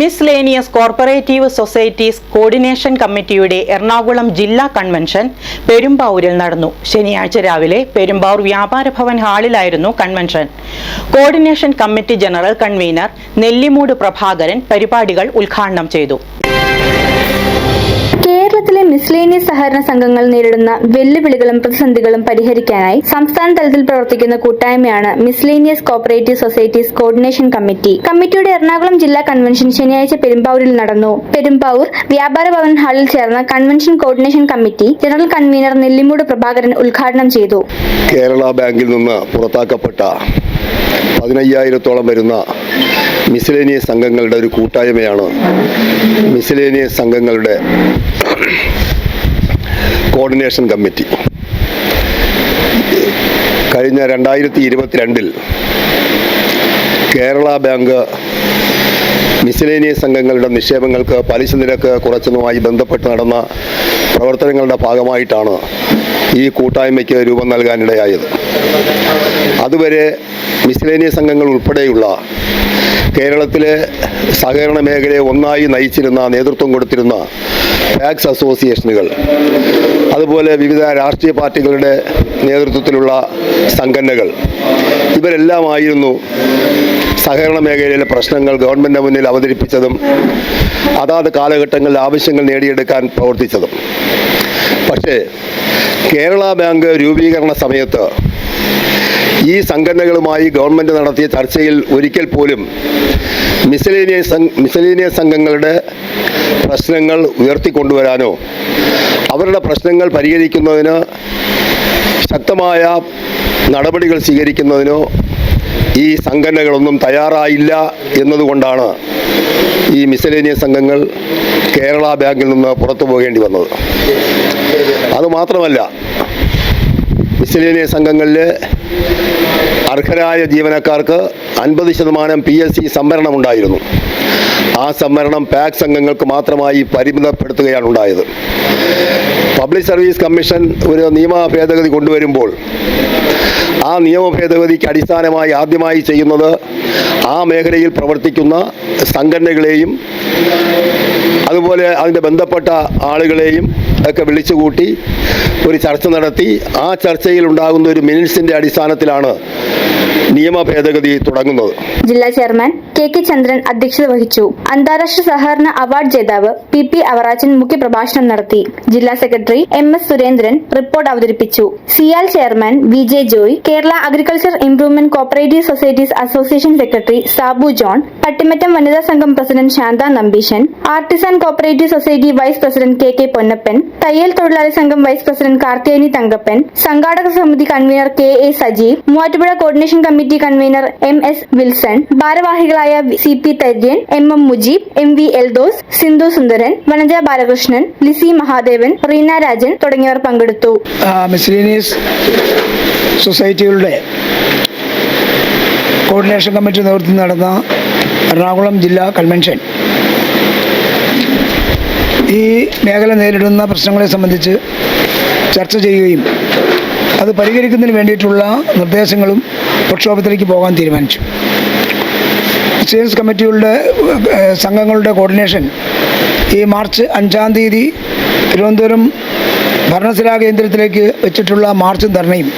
Miscellaneous corporative societies coordination കമ്മിറ്റിയുടെ എറണാകുളം ജില്ലാ convention പെരുമ്പാവൂരിൽ നടന്നു. ശനിയാഴ്ച രാവിലെ Perumbavoor Vyapara Bhavan ഹാളിലായിരുന്നു convention coordination committee general convener Nellimoodu Prabhakaran പരിപാടികൾ ഉദ്ഘാടനം ചെയ്തു. മിസ്ലേനിയസ് സഹകരണ സംഘങ്ങൾ നേരിടുന്ന വെല്ലുവിളികളും പ്രതിസന്ധികളും പരിഹരിക്കാനായി സംസ്ഥാന തലത്തിൽ പ്രവർത്തിക്കുന്ന കൂട്ടായ്മയാണ് miscellaneous cooperative societies coordination committee. കമ്മിറ്റിയുടെ എറണാകുളം ജില്ലാ കൺവെൻഷൻ ശനിയാഴ്ച പെരുമ്പാവൂരിൽ നടന്നു. പെരുമ്പാവൂർ വ്യാപാര ഭവൻ ഹാളിൽ ചേർന്ന convention coordination committee general convener Nellimoodu Prabhakaran ഉദ്ഘാടനം ചെയ്തു. കേരള ബാങ്കിൽ നിന്ന് പുറത്താക്കപ്പെട്ട പതിനയ്യായിരത്തോളം വരുന്ന മിസ്ലേനിയ സംഘങ്ങളുടെ ഒരു കൂട്ടായ്മയാണ് മിസ്ലേനിയ സംഘങ്ങളുടെ കോർഡിനേഷൻ കമ്മിറ്റി. കഴിഞ്ഞ രണ്ടായിരത്തി ഇരുപത്തിരണ്ടിൽ കേരള ബാങ്ക് മിസലേനിയസ് സംഘങ്ങളുടെ നിക്ഷേപങ്ങൾക്ക് പലിശ നിരക്ക് കുറച്ചതുമായി ബന്ധപ്പെട്ട് നടന്ന പ്രവർത്തനങ്ങളുടെ ഭാഗമായിട്ടാണ് ഈ കൂട്ടായ്മയ്ക്ക് രൂപം നൽകാനിടയായത്. അതുവരെ മിസ്ലേനിയസ് സംഘങ്ങൾ ഉൾപ്പെടെയുള്ള കേരളത്തിലെ സഹകരണ മേഖലയെ ഒന്നായി നയിച്ചിരുന്ന നേതൃത്വം കൊടുത്തിരുന്ന ടാക്സ് അസോസിയേഷനുകൾ അതുപോലെ വിവിധ രാഷ്ട്രീയ പാർട്ടികളുടെ നേതൃത്വത്തിലുള്ള സംഘടനകൾ ഇവരെല്ലാമായിരുന്നു സഹകരണ മേഖലയിലെ പ്രശ്നങ്ങൾ ഗവൺമെന്റ് മുന്നിൽ അവതരിപ്പിച്ചതും അതാത് കാലഘട്ടങ്ങളിൽ ആവശ്യങ്ങൾ നേടിയെടുക്കാൻ പ്രവർത്തിച്ചതും. പക്ഷേ കേരള ബാങ്ക് രൂപീകരണ സമയത്ത് ഈ സംഘടനകളുമായി ഗവൺമെന്റ് നടത്തിയ ചർച്ചയിൽ ഒരിക്കൽ പോലും മിസലീനിയ മിസലീനിയ സംഘങ്ങളുടെ പ്രശ്നങ്ങൾ ഉയർത്തിക്കൊണ്ടുവരാനോ അവരുടെ പ്രശ്നങ്ങൾ പരിഹരിക്കുന്നതിന് ശക്തമായ നടപടികൾ സ്വീകരിക്കുന്നതിനോ ഈ സംഘടനകളൊന്നും തയ്യാറായില്ല എന്നതുകൊണ്ടാണ് ഈ മിസലേനിയസ് സംഘങ്ങൾ കേരള ബാങ്കിൽ നിന്ന് പുറത്തു പോകേണ്ടി വന്നത്. അതുമാത്രമല്ല മിസലേനിയസ് സംഘങ്ങളിൽ അർഹരായ ജീവനക്കാർക്ക് അൻപത് ശതമാനം പി എസ് സി സംവരണമുണ്ടായിരുന്നു ആ സംവരണം പാക് സംഘങ്ങൾക്ക് മാത്രമായി പരിമിതപ്പെടുത്തുകയാണ് ഉണ്ടായത്. പബ്ലിക് സർവീസ് കമ്മീഷൻ ഒരു നിയമ ഭേദഗതി കൊണ്ടുവരുമ്പോൾ ആ നിയമ ഭേദഗതിക്ക് അടിസ്ഥാനമായി ആദ്യമായി ചെയ്യുന്നത് ആ മേഖലയിൽ പ്രവർത്തിക്കുന്ന സംഘടനകളെയും അതുപോലെ അതിന്റെ ബന്ധപ്പെട്ട ആളുകളെയും ഒക്കെ വിളിച്ചുകൂട്ടി ഒരു ചർച്ച നടത്തി. ആ ചർച്ചയിൽ ഉണ്ടാകുന്ന ഒരു മിനിറ്റ്സിന്റെ അടിസ്ഥാനത്തിലാണ് നിയമ ഭേദഗതി തുടങ്ങുന്നത്. ജില്ലാ ചെയർമാൻ കെ കെ ചന്ദ്രൻ അധ്യക്ഷത വഹിച്ചു. അന്താരാഷ്ട്ര സഹകരണ അവാർഡ് ജേതാവ് പി പി അവറാച്ചൻ മുഖ്യപ്രഭാഷണം നടത്തി. ജില്ലാ secretary M S Surendran report അവതരിപ്പിച്ചു. CIAL chairman V J Joy Kerala agriculture improvement cooperative societies association secretary Sabu John Pattimattam വനിതാ സംഘം president Shantha Nambeesan artisan cooperative society vice president K K Ponnappan തയ്യൽ തൊഴിലാളി സംഘം vice president Karthiyani Thankappan സംഘാടക സമിതി convener K A Sajeev Muvattupuzha coordination committee convener M S Wilson ഭാരവാഹികളായ C P Tharian M M Mujeeb M V Eldhose Sindhu Sundaran Vanaja Balakrishnan Lizy Mahadevan Reena Rajan തുടങ്ങിയവർ പങ്കെടുത്തു. സൊസൈറ്റികളുടെ coordination committee നേതൃത്വം നടന്ന എറണാകുളം ജില്ലാ convention. ഈ മേഖല നേരിടുന്ന പ്രശ്നങ്ങളെ സംബന്ധിച്ച് ചർച്ച ചെയ്യുകയും അത് പരിഹരിക്കുന്നതിന് വേണ്ടിയിട്ടുള്ള നിർദ്ദേശങ്ങളും പ്രക്ഷോഭത്തിലേക്ക് പോകാൻ തീരുമാനിച്ചു. സെയിൽസ് കമ്മിറ്റികളുടെ സംഘങ്ങളുടെ കോർഡിനേഷൻ ഈ മാർച്ച് അഞ്ചാം തീയതി തിരുവനന്തപുരം ഭരണസിലാ കേന്ദ്രത്തിലേക്ക് വെച്ചിട്ടുള്ള മാർച്ച് ധർണയും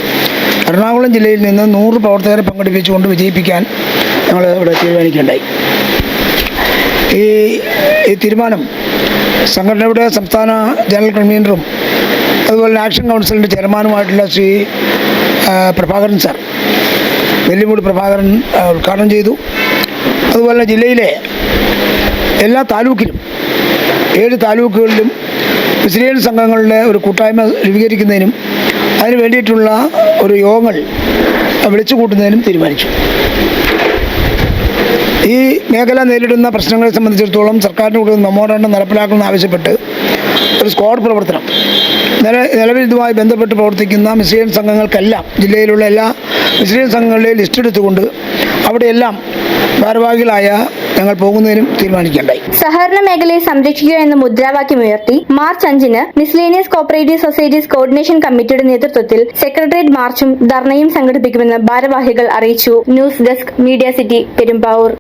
എറണാകുളം ജില്ലയിൽ നിന്ന് നൂറ് പ്രവർത്തകരെ പങ്കെടുപ്പിച്ചുകൊണ്ട് വിജയിപ്പിക്കാൻ ഞങ്ങൾ ഇവിടെ തീരുമാനിക്കുകയുണ്ടായി. ഈ ഈ തീരുമാനം സംഘടനയുടെ സംസ്ഥാന ജനറൽ കൺവീനറും അതുപോലെ ആക്ഷൻ കൗൺസിലിന്റെ ചെയർമാനുമായിട്ടുള്ള ശ്രീ പ്രഭാകരൻ സാർ വെല്ലുമൂടി പ്രഭാകരൻ ഉദ്ഘാടനം ചെയ്തു. അതുപോലെ ജില്ലയിലെ എല്ലാ താലൂക്കിലും ഏഴ് താലൂക്കുകളിലും മുസ്ലിം സംഘങ്ങളുടെ ഒരു കൂട്ടായ്മ രൂപീകരിക്കുന്നതിനും അതിന് വേണ്ടിയിട്ടുള്ള ഒരു യോഗങ്ങൾ വിളിച്ചു കൂട്ടുന്നതിനും തീരുമാനിച്ചു. ഈ മേഖല നേരിടുന്ന പ്രശ്നങ്ങളെ സംബന്ധിച്ചിടത്തോളം സർക്കാരിനോട് മെമ്മോറാണ്ടം നടപ്പിലാക്കണമെന്ന് ആവശ്യപ്പെട്ട് ഒരു സ്ക്വാഡ് പ്രവർത്തനം. നില നിലവിൽ ഇതുമായി ബന്ധപ്പെട്ട് പ്രവർത്തിക്കുന്ന മുസ്ലിം സംഘങ്ങൾക്കെല്ലാം ജില്ലയിലുള്ള എല്ലാ മുസ്ലിം സംഘങ്ങളുടെയും ലിസ്റ്റ് എടുത്തുകൊണ്ട് അവിടെയെല്ലാം ഭാരവാഹികളായ ഞങ്ങൾ പോകുന്നതിനും തീരുമാനിക്കുകയുണ്ടായി സഹകരണ മേഖലയെ സംരക്ഷിക്കുക എന്ന മുദ്രാവാക്യം ഉയർത്തി മാർച്ച് അഞ്ചിന് മിസ്ലേനിയസ് കോപ്പറേറ്റീവ് സൊസൈറ്റീസ് കോർഡിനേഷൻ കമ്മിറ്റിയുടെ നേതൃത്വത്തിൽ സെക്രട്ടേറിയറ്റ് മാർച്ചും ധർണയും സംഘടിപ്പിക്കുമെന്ന് ഭാരവാഹികൾ അറിയിച്ചു. News desk media city Perumbavoor.